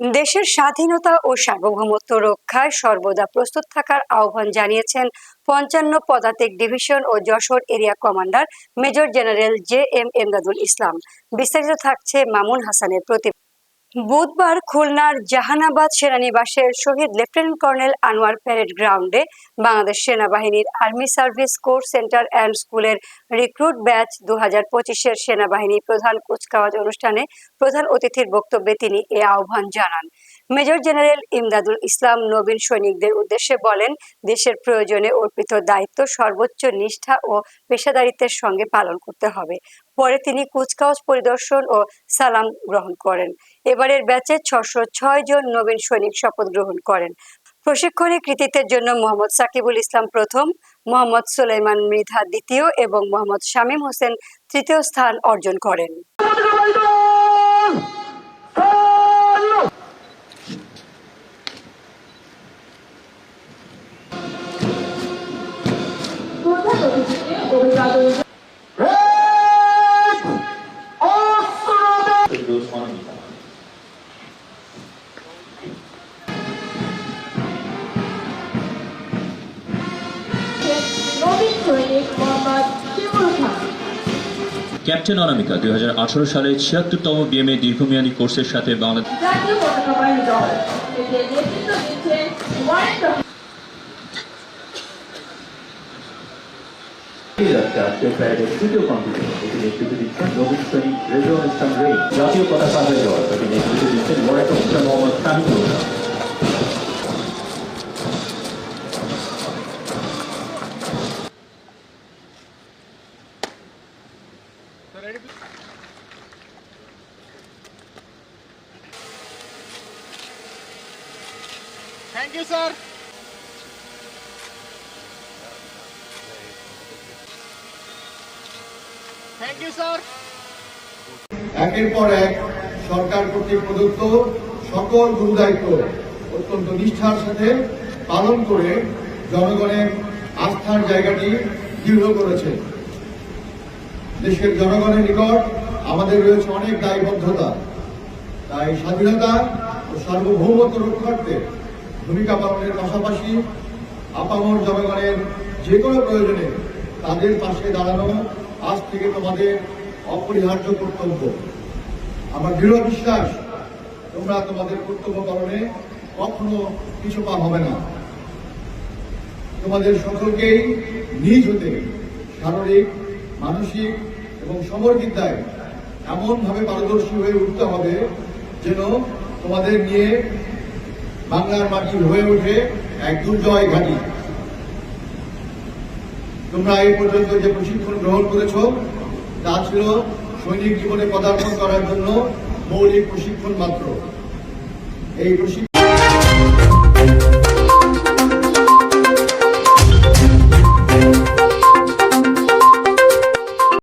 দেশের স্বাধীনতা ও সার্বভৌমত্ব রক্ষায় সর্বদা প্রস্তুত থাকার আহ্বান জানিয়েছেন পঞ্চান্ন পদাতিক ডিভিশন ও Jessore area commander major general J M Emdadul Islam. বিস্তারিত থাকছে মামুন হাসানের প্রতি বুধবার খুলনার জাহানাবাদ সেনানিবাসের শহীদ লেফটেন্যান্ট কর্নেল আনোয়ার প্যারেড গ্রাউন্ডে বাংলাদেশ সেনাবাহিনীর army service corps centre and স্কুলের রিক্রুট ব্যাচ দু হাজার পঁচিশের সেনাবাহিনী প্রধান কুচকাওয়াজ অনুষ্ঠানে প্রধান অতিথির বক্তব্যে তিনি এ আহ্বান জানান। মেজর জেনারেল ইমদাদুল ইসলাম নবীন সৈনিকদের উদ্দেশ্যে বলেন, দেশের প্রয়োজনে অর্পিত দায়িত্ব সর্বোচ্চ নিষ্ঠা ও পেশাদারিত্বের সঙ্গে পালন করতে হবে। পরে তিনি কুচকাওয়াজ পরিদর্শন ও সালাম গ্রহণ করেন। এবারের ব্যাচে ছশো ছয় জন নবীন সৈনিক শপথ গ্রহণ করেন। প্রশিক্ষণের কৃতিত্বের জন্য মোহাম্মদ সাকিবুল ইসলাম প্রথম, মোহাম্মদ সুলাইমান মৃধা দ্বিতীয় এবং মোহাম্মদ শামীম হোসেন তৃতীয় স্থান অর্জন করেন। ক্যাপ্টেন অনামিকা দুই সালে ছিয়াত্তরতম বিএমএ দীর্ঘমেয়াদী কোর্সের সাথে বাংলাদেশ জাতীয় পতাকা নেতৃত্ব দিচ্ছেন warrant Thank you, sir. Thank you, sir. একের পর এক সরকার কর্তৃক প্রদত্ত সকল গুরু দায়িত্ব অত্যন্ত নিষ্ঠার সাথে পালন করে জনগণের আস্থার জায়গাটি দৃঢ় করেছে দেশের জনগণের নিকট আমাদের রয়েছে অনেক দায়বদ্ধতা। তাই স্বাধীনতা ও সার্বভৌমত্ব রক্ষার্থে ভূমিকা পালনের পাশাপাশি আপামর জনগণের যে কোনো প্রয়োজনে তাদের পাশে দাঁড়ানো আজ থেকে তোমাদের অপরিহার্য কর্তব্য। আমার দৃঢ় বিশ্বাস, তোমরা তোমাদের কর্তব্য পালনে কখনো কিছু পা হবে না। তোমাদের সকলকেই নিজ হতে শারীরিক, মানসিক এবং সমরবিদ্যায় এমনভাবে পারদর্শী হয়ে উঠতে হবে যেন তোমাদের নিয়ে বাংলার মাটি হয়ে ওঠে এক দুর্জয় ঘাঁটি। তোমরা এই পর্যন্ত যে প্রশিক্ষণ গ্রহণ করেছ, তা ছিল সৈনিক জীবনে পদার্পণ করার জন্য মৌলিক প্রশিক্ষণ মাত্র। এই প্রশিক্ষণ